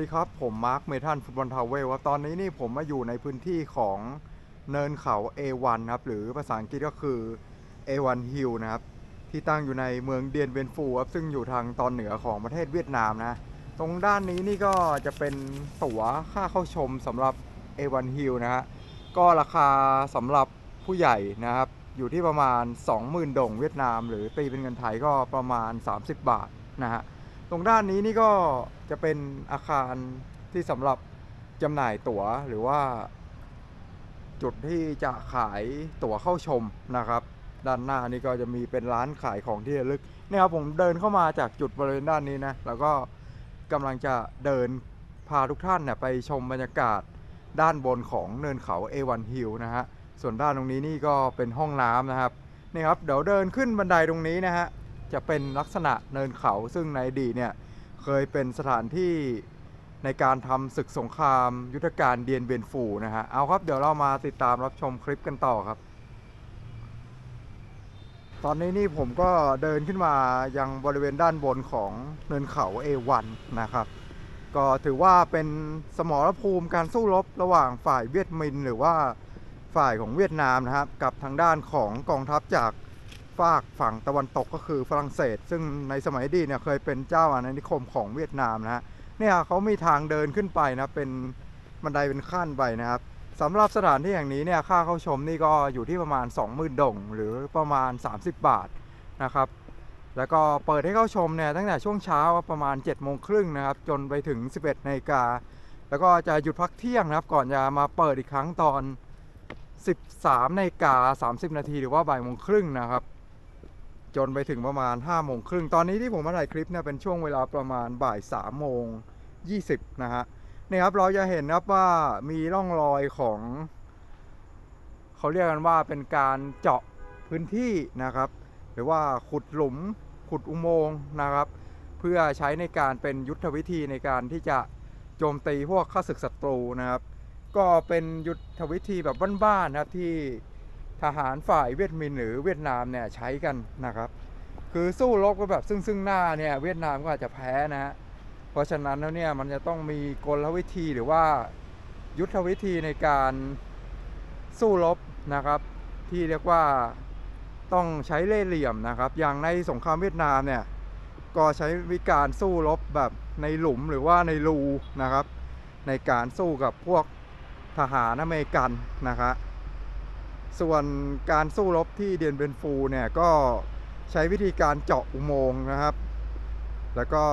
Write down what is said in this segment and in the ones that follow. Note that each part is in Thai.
ดีครับ ผมมาร์คเมทันฟุตบอลทาวเวลครับตอนนี้นี่ผมมาอยู่ในพื้นที่ของเนินเขา A1 ครับ หรือภาษาอังกฤษก็คือ A1 Hill นะครับ ที่ตั้งอยู่ในเมืองเดียนเวียนฟูครับ ซึ่งอยู่ทางตอนเหนือของประเทศเวียดนามนะ ตรงด้านนี้นี่ก็จะเป็นตั๋วค่าเข้าชมสำหรับ A1 Hill นะฮะก็ราคาสำหรับผู้ใหญ่นะครับ อยู่ที่ประมาณ 20,000ดงเวียดนาม หรือตีเป็นเงินไทยก็ประมาณ 30 บาทนะฮะ ตรงด้านนี้นี่ก็จะเป็นอาคารที่สำหรับจำหน่ายตั๋วหรือว่า จุดที่จะขายตั๋วเข้าชมนะครับ ด้านหน้านี่ก็จะมีเป็นร้านขายของที่ระลึกเนี่ยครับผมเดินเข้ามาจากจุดบริเวณด้านนี้นะแล้วก็กำลังจะเดินพาทุกท่านเนี่ยไปชมบรรยากาศด้านบนของเนินเขา A1 Hill นะฮะส่วนด้านตรงนี้นี่ก็เป็นห้องน้ำนะครับนี่ครับเดี๋ยวเดินขึ้นบันไดตรงนี้นะฮะ จะเป็นลักษณะเนินเขาซึ่งในอดีตเนี่ยเคยเป็นสถานที่ในการทำศึกสงครามยุทธการเดียนเบียนฟูนะฮะเอาครับเดี๋ยวเรามาติดตามรับชมคลิปกันต่อครับ ตอนนี้นี่ผมก็เดินขึ้นมายังบริเวณด้านบนของเนินเขา A1 นะครับ ก็ถือว่าเป็นสมรภูมิการสู้รบระหว่างฝ่ายเวียดมินหรือว่าฝ่ายของเวียดนามนะครับ กับทางด้านของกองทัพจาก ฝากฝั่งตะวันตกก็คือฝรั่งเศส ซึ่งในสมัยดีเนี่ยเคยเป็นเจ้าอาณานิคมของเวียดนามนะฮะเนี่ยเขามีทางเดินขึ้นไปนะเป็นบันไดเป็นขั้นไปนะครับสำหรับสถานที่อย่างนี้เนี่ยค่าเข้าชมนี่ก็อยู่ที่ประมาณ 20,000ดงหรือประมาณ 30 บาทนะครับแล้วก็เปิดให้เข้าชมเนี่ยตั้งแต่ช่วงเช้าประมาณ7โมงครึ่งนะครับจนไปถึง 11นาฬิกาแล้วก็จะหยุดพักเที่ยงนะครับ ก่อนจะมาเปิดอีกครั้งตอน 13นาฬิกา30 นาทีหรือว่าบ่ายโมงครึ่งนะครับ จนไปถึงประมาณ5โมงครึ่งตอนนี้ที่ผมมาถ่ายคลิปเนี่ยเป็นช่วงเวลาประมาณบ่าย3โมง20นะฮะนี่ครับเราจะเห็นครับว่ามีร่องรอยของเขาเรียกกันว่าเป็นการเจาะพื้นที่นะครับ หรือว่าขุดหลุมขุดอุโมงค์นะครับ เพื่อใช้ในการเป็นยุทธวิธีในการที่จะโจมตีพวกข้าศึกศัตรูนะครับ ก็เป็นยุทธวิธีแบบบ้านๆนะครับที่ ทหารฝ่ายเวียดมินหรือเวียดนามเนี่ยใช้กันนะครับ คือสู้รบกันแบบซึ่งซึ่งหน้าเนี่ยเวียดนามก็อาจจะแพ้นะฮะเพราะฉะนั้นแล้วเนี่ยมันจะต้องมีกลวิธีหรือว่ายุทธวิธีในการสู้รบนะครับ ที่เรียกว่าต้องใช้เล่ห์เหลี่ยมนะครับ อย่างในสงครามเวียดนามเนี่ยก็ใช้วิการสู้รบแบบในหลุมหรือว่าในรูนะครับ ในการสู้กับพวกทหารอเมริกันนะครับ ส่วนการสู้รบที่เดียนเบนฟูเนี่ยก็ใช้วิธีการเจาะอุโมงค์นะครับ แล้วก็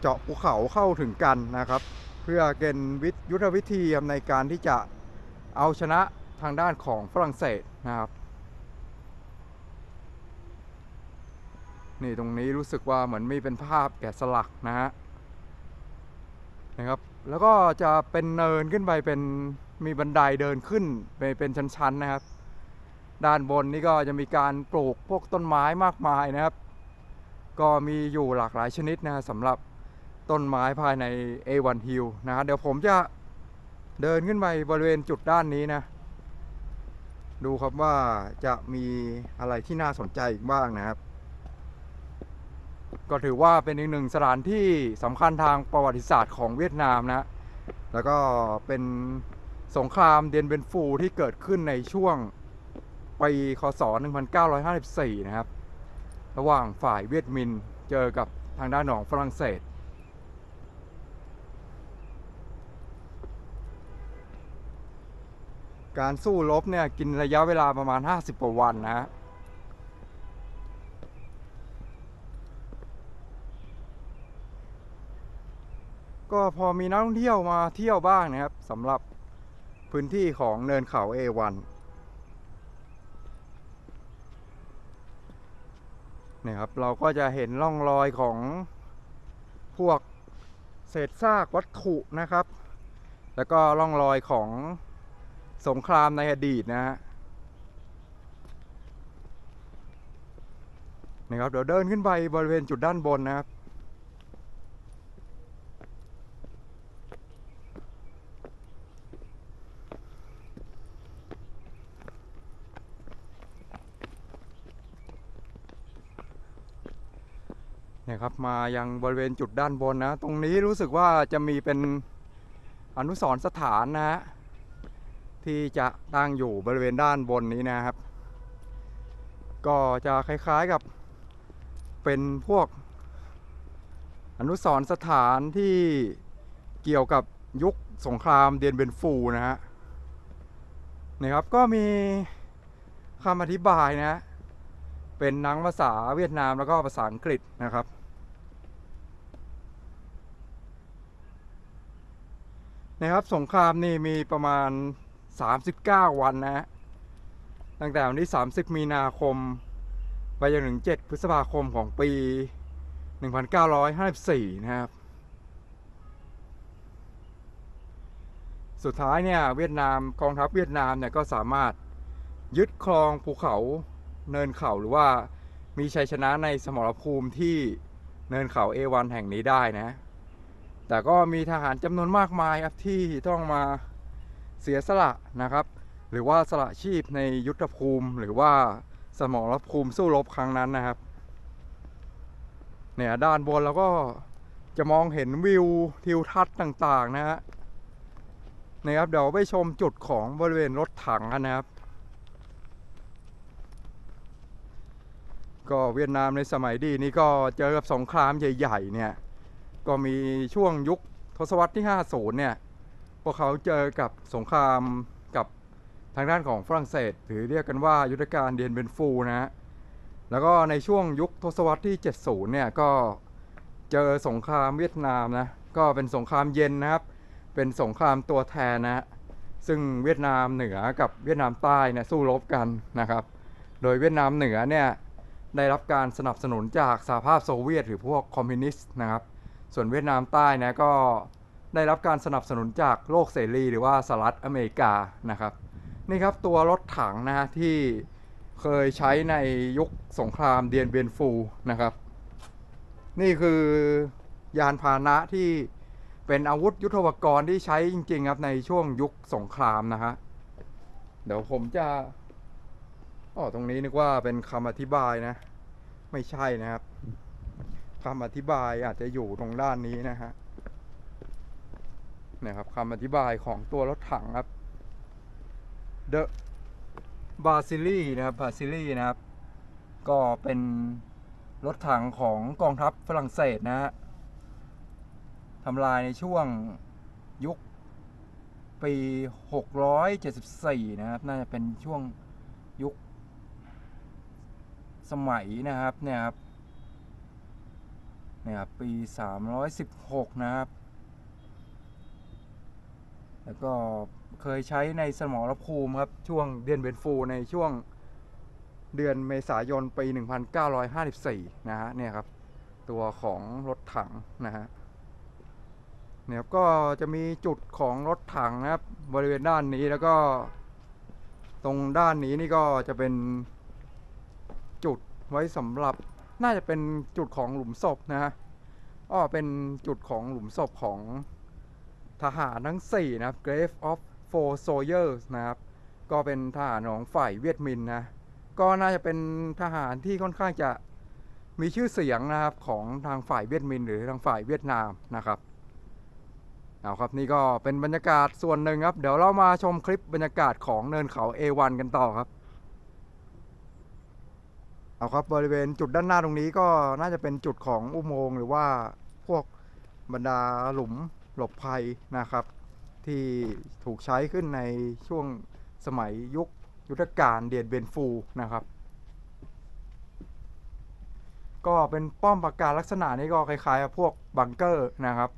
เจาะภูเขาเข้าถึงกันนะครับ เพื่อเกณฑ์วิทยุทธวิธีในการที่จะเอาชนะทางด้านของฝรั่งเศสนะครับ นี่ตรงนี้รู้สึกว่าเหมือนมีเป็นภาพแกะสลักนะฮะนะครับ แล้วก็จะเป็นเนินขึ้นไปเป็นมีบันไดเดินขึ้นไปเป็นชั้นๆนะครับ ด้านบนนี่ก็จะมีการปลูกพวกต้นไม้มากมายนะครับ ก็มีอยู่หลากหลายชนิดนะสำหรับต้นไม้ภายใน A1 Hill นะเดี๋ยวผมจะเดินขึ้นไปบริเวณจุดด้านนี้นะ ดูครับว่าจะมีอะไรที่น่าสนใจอีกบ้างนะครับ ก็ถือว่าเป็นอีกหนึ่งสถานที่สำคัญทางประวัติศาสตร์ของเวียดนามนะ แล้วก็เป็นสงครามเดียนเบนฟูที่เกิดขึ้นในช่วง ปีคศ 1954 นะครับ ระหว่างฝ่ายเวียดมินเจอกับทางด้านของฝรั่งเศส การสู้รบเนี่ยกินระยะเวลาประมาณ 50กว่าวันนะฮะก็พอมีนักท่องเที่ยวมาเที่ยวบ้างนะครับสำหรับพื้นที่ของเนินเขา A1 เนี่ยครับเราก็จะเห็นร่องรอยของพวกเศษซากวัตถุนะครับ แล้วก็ร่องรอยของสงครามในอดีตนะฮะนี่ครับเดี๋ยวเดินขึ้นไปบริเวณจุดด้านบนนะครับ ครับ มายังบริเวณจุดด้านบนนะ ตรงนี้รู้สึกว่าจะมีเป็นอนุสรสถานนะฮะที่จะตั้งอยู่บริเวณด้านบนนี้นะครับ ก็จะคล้ายๆกับเป็นพวกอนุสรสถานที่เกี่ยวกับยุคสงครามเดียนเบนฟูนะฮะนี่ครับก็มีคำอธิบายนะ เป็นนังภาษาเวียดนามแล้วก็ภาษาอังกฤษนะครับ นะครับสงครามนี่มีประมาณ 39 วันนะฮะตั้งแต่วันที่ 30 มีนาคม ไปจนถึง 7 พฤษภาคมของปี 1954 นะครับ สุดท้ายเนี่ยเวียดนามกองทัพเวียดนามเนี่ยก็สามารถยึดครองภูเขาเนินเขาหรือว่ามีชัยชนะในสมรภูมิที่เนินเขาเอวันแห่งนี้ได้นะ แต่ก็มีทหารจำนวนมากมายครับที่ต้องมาเสียสละนะครับ หรือว่าสละชีพในยุทธภูมิ หรือว่าสมรภูมิสู้รบครั้งนั้นนะครับ เนี่ยด้านบนเราก็จะมองเห็นวิวทิวทัศน์ต่างๆนะฮะนะครับเดี๋ยวไปชมจุดของบริเวณรถถังกันนะครับ ก็เวียดนามในสมัยดีนี้ก็เจอกับสงครามใหญ่ ๆ เนี่ย ก็มีช่วงยุคทศวรรษที่ 50 เนี่ย พวกเขาเจอกับสงครามกับทางด้านของฝรั่งเศส หรือเรียกกันว่ายุทธการเดียนเบนฟูนะฮะ แล้วก็ในช่วงยุคทศวรรษที่ 70 เนี่ย ก็เจอสงครามเวียดนามนะ ก็เป็นสงครามเย็นนะครับ เป็นสงครามตัวแทนนะซึ่งเวียดนามเหนือกับเวียดนามใต้เนี่ยสู้รบกันนะครับ โดยเวียดนามเหนือเนี่ยได้รับการสนับสนุนจากสหภาพโซเวียต หรือพวกคอมมิวนิสต์นะครับ ส่วนเวียดนามใต้นะก็ได้รับการสนับสนุนจากโลกเสรีหรือว่าสหรัฐอเมริกานะครับนี่ครับตัวรถถังนะฮะที่เคยใช้ในยุคสงครามเดียนเบียนฟูนะครับ นี่คือยานพาหนะที่เป็นอาวุธยุทโธปกรณ์ที่ใช้จริงๆครับในช่วงยุคสงครามนะฮะเดี๋ยวผมจะอ๋อตรงนี้นึกว่าเป็นคำอธิบายนะ ไม่ใช่นะครับ คำอธิบายอาจจะอยู่ตรงด้านนี้นะฮะเนี่ยครับคำอธิบายของตัวรถถังครับ The b a s i l i นะครับ b a s i l i นะครับ ก็เป็นรถถังของกองทัพฝรั่งเศสนะฮะทำลายในช่วงยุคปี 674 นะครับ น่าจะเป็นช่วงยุคสมัยนะครับเนี่ยครับ นี่ยครับปี 316 นะครับ แล้วก็เคยใช้ในสมรภูมิครับ ช่วงเดือนเบนฟูในช่วงเดือนเมษายนปี 1954 นะฮะเนี่ยครับ ตัวของรถถังนะฮะเนี่ยครับก็จะมีจุดของรถถังนะครับ บริเวณด้านนี้แล้วก็ ตรงด้านนี้นี่ก็จะเป็นจุดไว้สำหรับ น่าจะเป็นจุดของหลุมศพนะฮะอ้อเป็นจุดของหลุมศพของทหารทั้ง 4 นะครับ Grave of Four Soldiers นะครับ ก็เป็นทหารของฝ่ายเวียดมินนะ ก็น่าจะเป็นทหารที่ค่อนข้างจะมีชื่อเสียงนะครับของทางฝ่ายเวียดมิน หรือทางฝ่ายเวียดนามนะครับ เอาครับนี่ก็เป็นบรรยากาศส่วนหนึ่งครับ เดี๋ยวเรามาชมคลิปบรรยากาศของเนินเขา A1 กันต่อครับ เอาครับบริเวณจุดด้านหน้าตรงนี้ก็น่าจะเป็นจุดของอุโมงค์หรือว่าพวกบรรดาหลุมหลบภัยนะครับ ที่ถูกใช้ขึ้นในช่วงสมัยยุคยุทธการเดียนเบนฟูนะครับ ก็เป็นป้อมปราการลักษณะนี้ก็คล้ายๆกับพวกบังเกอร์นะครับ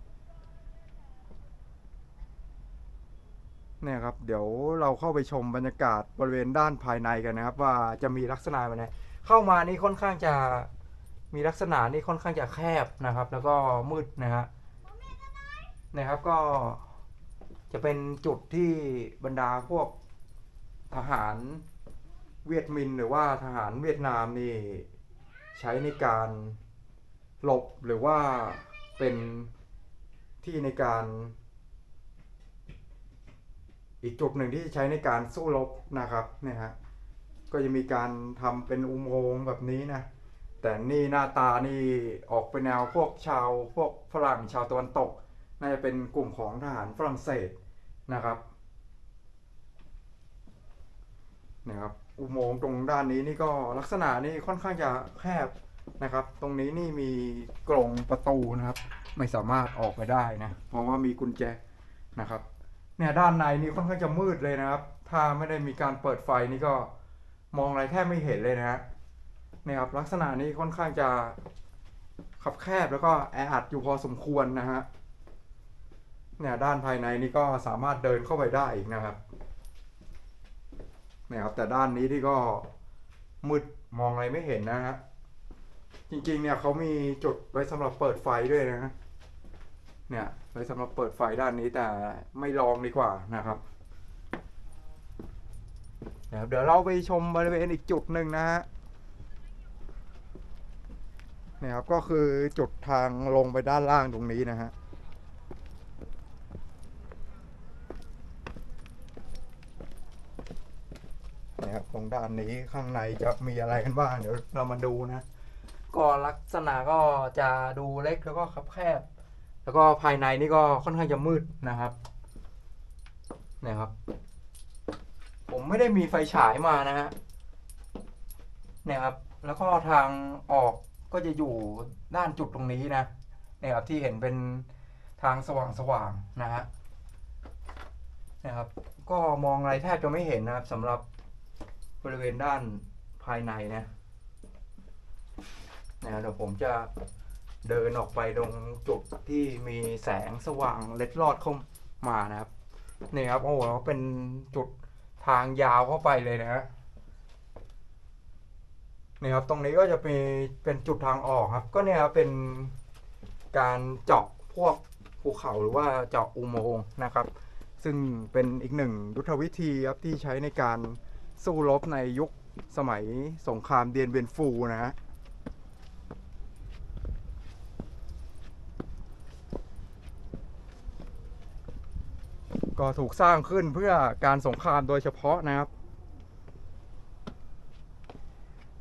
เนี่ยครับเดี๋ยวเราเข้าไปชมบรรยากาศบริเวณด้านภายในกันนะครับ ว่าจะมีลักษณะเป็นไง เข้ามานี่ค่อนข้างจะมีลักษณะนี่ค่อนข้างจะแคบนะครับ แล้วก็มืดนะฮะนะครับก็จะเป็นจุดที่บรรดาพวกทหารเวียดมินหรือว่าทหารเวียดนามนี่ใช้ในการหลบหรือว่าเป็นที่ในการ อีกจุดหนึ่งที่ใช้ในการสู้รบนะครับเนี่ยฮะ ก็จะมีการทำเป็นอุโมงค์แบบนี้นะ แต่นี่หน้าตานี่ออกเป็นแนวพวกชาวพวกฝรั่งชาวตะวันตก น่าจะเป็นกลุ่มของทหารฝรั่งเศสนะครับนะครับอุโมงค์ตรงด้านนี้นี่ก็ลักษณะนี่ค่อนข้างจะแคบนะครับ ตรงนี้นี่มีกรงประตูนะครับ ไม่สามารถออกไปได้นะ เพราะว่ามีกุญแจนะครับ เนี่ยด้านในนี่ค่อนข้างจะมืดเลยนะครับ ถ้าไม่ได้มีการเปิดไฟนี่ก็ มองอะไรแทบไม่เห็นเลยนะฮะเนี่ยครับลักษณะนี้ค่อนข้างจะขับแคบแล้วก็แออัดอยู่พอสมควรนะฮะเนี่ยด้านภายในนี่ก็สามารถเดินเข้าไปได้อีกนะครับเนี่ยครับแต่ด้านนี้ที่ก็มืดมองอะไรไม่เห็นนะฮะจริงๆเนี่ยเขามีจุดไว้สำหรับเปิดไฟด้วยนะฮะเนี่ยไว้สำหรับเปิดไฟด้านนี้แต่ไม่ลองดีกว่านะครับ นะครับเดี๋ยวเราไปชมบริเวณอีกจุดหนึ่งนะฮะเนี่ยครับก็คือจุดทางลงไปด้านล่างตรงนี้นะฮะนะครับตรงด้านนี้ข้างในจะมีอะไรกันบ้างเดี๋ยวเรามาดูนะ ก็ลักษณะก็จะดูเล็กแล้วก็คับแคบ แล้วก็ภายในนี่ก็ค่อนข้างจะมืดนะครับเนี่ยครับ ผมไม่ได้มีไฟฉายมานะฮะเนี่ยครับ แล้วก็ทางออกก็จะอยู่ด้านจุดตรงนี้นะเนี่ยครับที่เห็นเป็นทางสว่างๆนะฮะนะครับ ก็มองอะไรแทบจะไม่เห็นนะครับสำหรับบริเวณด้านภายในนะนะครับเดี๋ยวผมจะเดินออกไปตรงจุดที่มีแสงสว่างเล็ดลอดเข้ามานะครับนี่ครับโอ้โหเป็นจุด ทางยาวเข้าไปเลยนะฮะนี่ครับตรงนี้ก็จะเป็นเป็นจุดทางออกครับ ก็เนี่ยครับเป็นการเจาะพวกภูเขาหรือว่าเจาะอุโมงค์นะครับ ซึ่งเป็นอีกหนึ่งยุทธวิธีครับที่ใช้ในการสู้รบในยุคสมัยสงครามเดียนเวียนฟูนะฮะ ก็ถูกสร้างขึ้นเพื่อการสงครามโดยเฉพาะนะครับ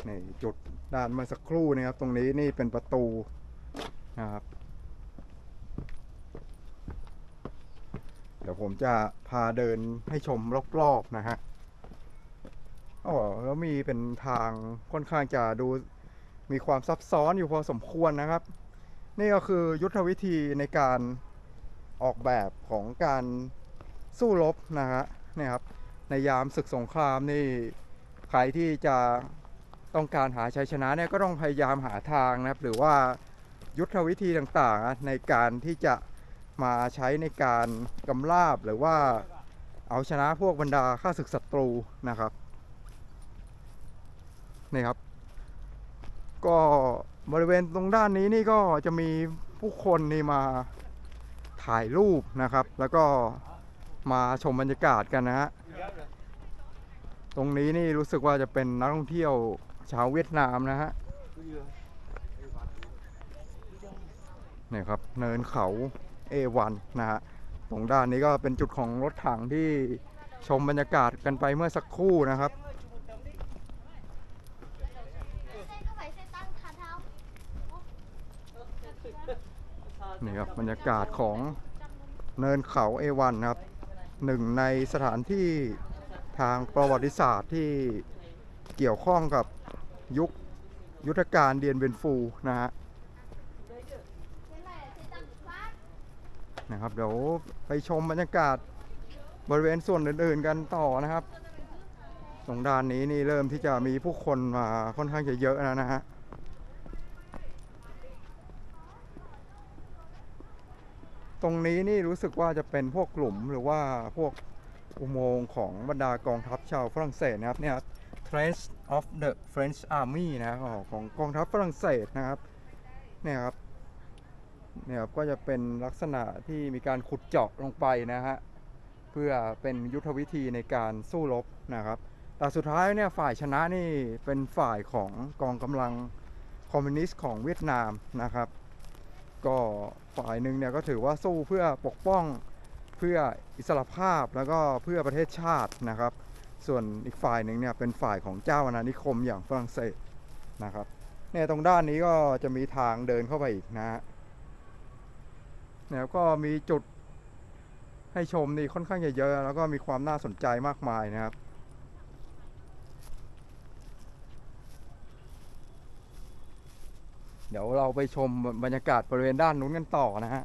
นี่จุดด้านเมื่อสักครู่นะครับ ตรงนี้นี่เป็นประตูนะครับ เดี๋ยวผมจะพาเดินให้ชมรอบๆนะฮะอ๋อแล้วมีเป็นทางค่อนข้างจะดูมีความซับซ้อนอยู่พอสมควรนะครับ นี่ก็คือยุทธวิธีในการออกแบบของการ สู้รบนะฮะเนี่ยครับในยามศึกสงครามนี่ใครที่จะต้องการหาชัยชนะเนี่ยก็ต้องพยายามหาทางนะครับ หรือว่ายุทธวิธีต่างๆ ในการที่จะมาใช้ในการกำราบหรือว่าเอาชนะพวกบรรดาข้าศึกศัตรูนะครับนี่ครับ ก็บริเวณตรงด้านนี้นี่ก็จะมีผู้คนนี่มาถ่ายรูปนะครับ แล้วก็ มาชมบรรยากาศกันนะฮะ ตรงนี้นี่รู้สึกว่าจะเป็นนักท่องเที่ยวชาวเวียดนามนะฮะเนี่ยครับเนินเขา A1 นนะฮะ ตรงด้านนี้ก็เป็นจุดของรถถังที่ชมบรรยากาศกันไปเมื่อสักครู่นะครับนี่ครับบรรยากาศของเนินเขา A1 นครับ หนึ่งในสถานที่ทางประวัติศาสตร์ที่เกี่ยวข้องกับยุคยุทธการเดียนเบนฟูนะฮะนะครับเดี๋ยวไปชมบรรยากาศบริเวณส่วนอื่นๆกันต่อนะครับ ตรงด้านนี้นี่เริ่มที่จะมีผู้คนมาค่อนข้างจะเยอะแล้วนะฮะ ตรงนี้นี่รู้สึกว่าจะเป็นพวกกลุ่มหรือว่าพวกอุโมงค์ของบรรดากองทัพชาวฝรั่งเศสนะครับเนี่ย Trench of the French Army นะครับของกองทัพฝรั่งเศสนะครับเนี่ยครับเนี่ยครับก็จะเป็นลักษณะที่มีการขุดเจาะลงไปนะฮะเพื่อเป็นยุทธวิธีในการสู้รบนะครับ แต่สุดท้ายเนี่ยฝ่ายชนะนี่เป็นฝ่ายของกองกำลังคอมมิวนิสต์ของเวียดนามนะครับ ฝ่ายหนึ่งเนี่ยก็ถือว่าสู้เพื่อปกป้องเพื่ออิสรภาพแล้วก็เพื่อประเทศชาตินะครับ ส่วนอีกฝ่ายหนึ่งเนี่ยเป็นฝ่ายของเจ้าอาณานิคมอย่างฝรั่งเศสนะครับเนี่ยตรงด้านนี้ก็จะมีทางเดินเข้าไปอีกนะฮะนะครับก็มีจุดให้ชมนี่ค่อนข้างจะเยอะแล้วก็มีความน่าสนใจมากมายนะครับ ดี๋ยวเราไปชมบรรยากาศบริเวณด้านนู้นกันต่อนะฮะ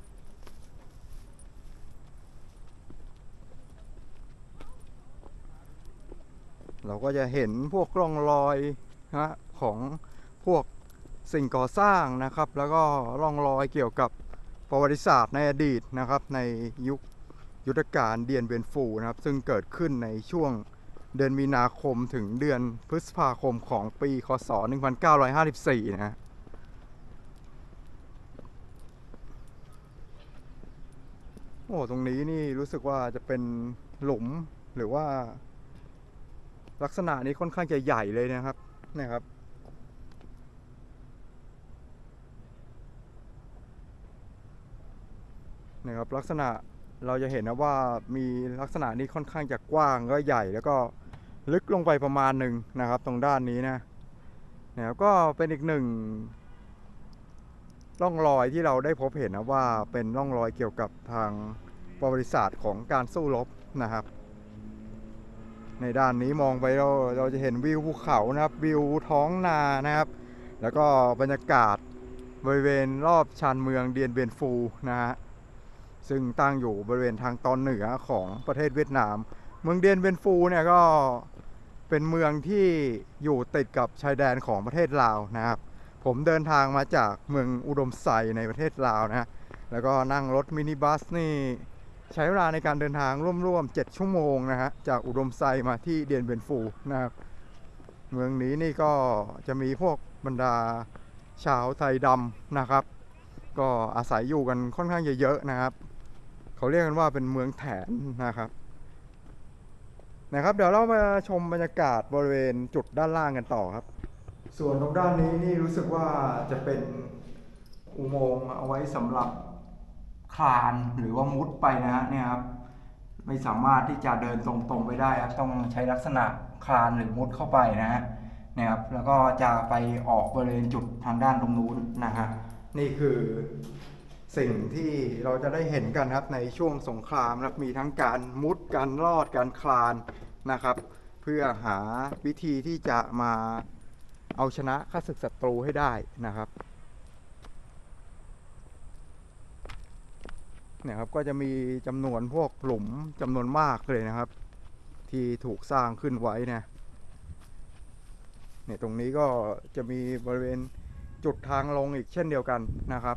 เราก็จะเห็นพวกร่องรอยนะของพวกสิ่งก่อสร้างนะครับ แล้วก็ร่องรอยเกี่ยวกับประวัติศาสตร์ในอดีตนะครับ ในยุคยุทธการเดียนเบียนฟูนะครับ ซึ่งเกิดขึ้นในช่วงเดือนมีนาคมถึงเดือนพฤษภาคมของปีคศ 1954 นะฮะ โอ้ตรงนี้นี่รู้สึกว่าจะเป็นหลุมหรือว่า ลักษณะนี้ค่อนข้างจะใหญ่เลยนะครับนะครับ นะครับลักษณะเราจะเห็นนะว่ามีลักษณะนี้ค่อนข้างจะกว้างก็ใหญ่ แล้วก็ลึกลงไปประมาณหนึ่งนะครับ ตรงด้านนี้นะนะครับก็เป็นอีกหนึ่ง ร่องรอยที่เราได้พบเห็นนะว่าเป็นร่องรอยเกี่ยวกับทางประวัติศาสตร์ของการสู้รบนะครับ ในด้านนี้มองไปเราเราจะเห็นวิวภูเขานะครับวิวท้องนานะครับ แล้วก็บรรยากาศบริเวณรอบชานเมืองเดียนเบียนฟูนะฮะซึ่งตั้งอยู่บริเวณทางตอนเหนือของประเทศเวียดนาม เมืองเดียนเบียนฟูเนี่ยก็เป็นเมืองที่อยู่ติดกับชายแดนของประเทศลาวนะครับ ผมเดินทางมาจากเมืองอุดมไซในประเทศลาวนะฮะ แล้วก็นั่งรถมินิบัสนี่ใช้เวลาในการเดินทางร่วมๆ7ชั่วโมงนะฮะ จากอุดมไซมาที่เดียนเบนฟูนะครับ เมืองนี้นี่ก็จะมีพวกบรรดาชาวไทยดำนะครับ ก็อาศัยอยู่กันค่อนข้างเยอะๆนะครับ เขาเรียกกันว่าเป็นเมืองแถนนะครับนะครับ เดี๋ยวเรามาชมบรรยากาศบริเวณจุดด้านล่างกันต่อครับ ส่วนตรงด้านนี้นี่รู้สึกว่าจะเป็นอุโมงค์เอาไว้สำหรับคลานหรือว่ามุดไปนะฮะเนี่ยครับไม่สามารถที่จะเดินตรงๆไปได้ครับต้องใช้ลักษณะคลานหรือมุดเข้าไปนะฮะเนี่ยครับแล้วก็จะไปออกบริเวณจุดทางด้านตรงนู้นนะฮะนี่คือสิ่งที่เราจะได้เห็นกันครับในช่วงสงครามนะครับมีทั้งการมุดการลอดการคลานนะครับ เพื่อหาวิธีที่จะมา เอาชนะข้าศึกศัตรูให้ได้นะครับเนี่ยครับก็จะมีจำนวนพวกหลุมจำนวนมากเลยนะครับ ที่ถูกสร้างขึ้นไว้นะเนี่ยตรงนี้ก็จะมีบริเวณจุดทางลงอีกเช่นเดียวกันนะครับ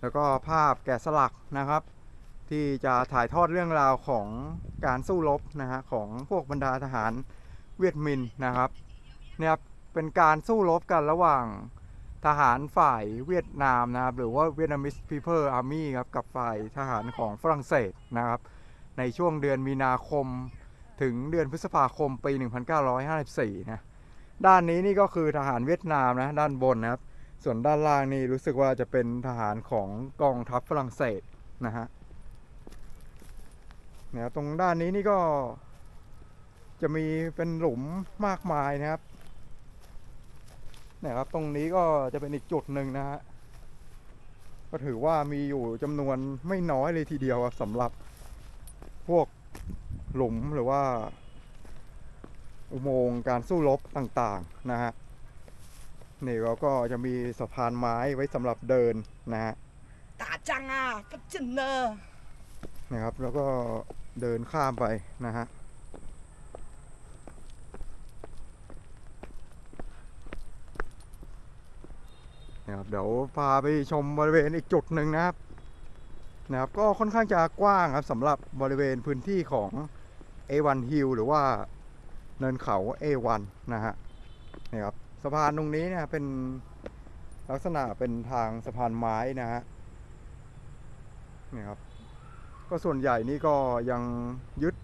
แล้วก็ภาพแกะสลักนะครับ ที่จะถ่ายทอดเรื่องราวของการสู้รบนะฮะของพวกบรรดาทหารเวียดมินนะครับเนี่ยครับ เป็นการสู้รบกันระหว่างทหารฝ่ายเวียดนามนะครับ หรือว่า Vietnamese People Army ครับกับฝ่ายทหารของฝรั่งเศสนะครับ ในช่วงเดือนมีนาคมถึงเดือนพฤษภาคมปี 1954 นะ ด้านนี้นี่ก็คือทหารเวียดนามนะ ด้านบนนะครับ ส่วนด้านล่างนี่รู้สึกว่าจะเป็นทหารของกองทัพฝรั่งเศสนะฮะเนี่ยตรงด้านนี้นี่ก็จะมีเป็นหลุมมากมายนะครับ นี่ยครับ ตรงนี้ก็จะเป็นอีกจุดหนึ่งนะฮะก็ถือว่ามีอยู่จำนวนไม่น้อยเลยทีเดียวสำหรับพวกหลุมหรือว่า อุโมงค์การสู้รบต่างๆนะฮะนี่เราก็จะมีสะพานไม้ไว้สำหรับเดินนะฮะตาจังอะปัจจุบันนะครับ แล้วก็เดินข้ามไปนะฮะ นะครับเดี๋ยวพาไปชมบริเวณอีกจุดหนึ่งนะครับนะครับก็ค่อนข้างจะกว้างครับสำหรับบริเวณพื้นที่ของ A1 Hill หรือว่าเนินเขา A1 นะฮะนี่ครับสะพานตรงนี้เนี่ยเป็นลักษณะเป็นทางสะพานไม้นะฮะนี่ครับก็ส่วนใหญ่นี่ก็ยังยึด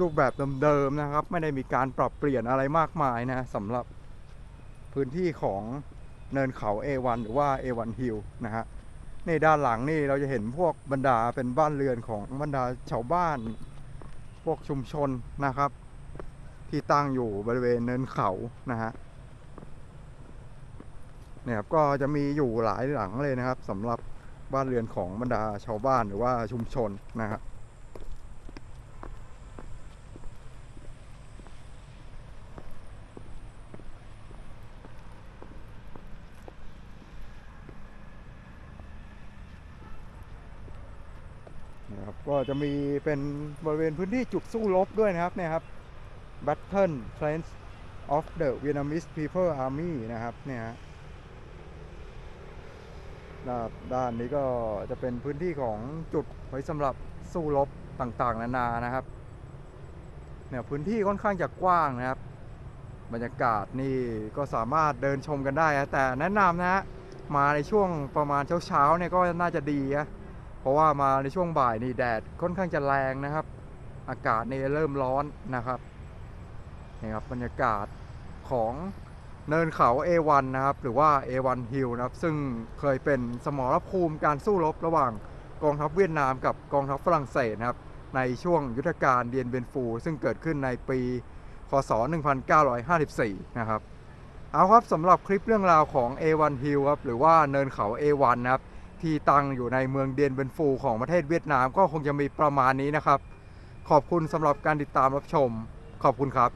รูปแบบเดิมๆนะครับ ไม่ได้มีการปรับเปลี่ยนอะไรมากมายนะสำหรับพื้นที่ของ เนินเขา A1 หรือว่า A1 Hill นะฮะในด้านหลังนี่เราจะเห็นพวกบรรดาเป็นบ้านเรือนของบรรดาชาวบ้าน พวกชุมชนนะครับ ที่ตั้งอยู่บริเวณเนินเขานะฮะเนี่ยครับก็จะมีอยู่หลายหลังเลยนะครับสำหรับบ้านเรือนของบรรดาชาวบ้านหรือว่าชุมชนนะครับ นะครับก็จะมีเป็นบริเวณพื้นที่จุดสู้รบด้วยนะครับเนี่ยครับ Battle Trench of the Vietnamese People Army นะครับเนี่ยฮะด้านด้านนี้ก็จะเป็นพื้นที่ของจุดไว้สำหรับสู้รบต่างๆ นานานะครับเนี่ยพื้นที่ค่อนข้างจะกว้างนะครับ บรรยากาศนี่ก็สามารถเดินชมกันได้ แต่แนะนำนะฮะมาในช่วงประมาณเช้าๆเนี่ยก็น่าจะดีนะ ราะว่ามาในช่วงบ่ายนี่แดดค่อนข้างจะแรงนะครับ อากาศนี่เริ่มร้อนนะครับนี่ครับบรรยากาศของเนินเขา A1 นะครับ หรือว่า A1 Hill นะครับ ซึ่งเคยเป็นสมรภูมิการสู้รบระหว่างกองทัพเวียดนามกับกองทัพฝรั่งเศสนะครับ ในช่วงยุทธการเดียนเบนฟู ซึ่งเกิดขึ้นในปี คศ 1954 นะครับ เอาครับสำหรับคลิปเรื่องราวของ A1 Hill ครับ หรือว่าเนินเขา A1 นะครับ ที่ตั้งอยู่ในเมืองเดียนเบนฟูของประเทศเวียดนามก็คงจะมีประมาณนี้นะครับ ขอบคุณสำหรับการติดตามรับชม ขอบคุณครับ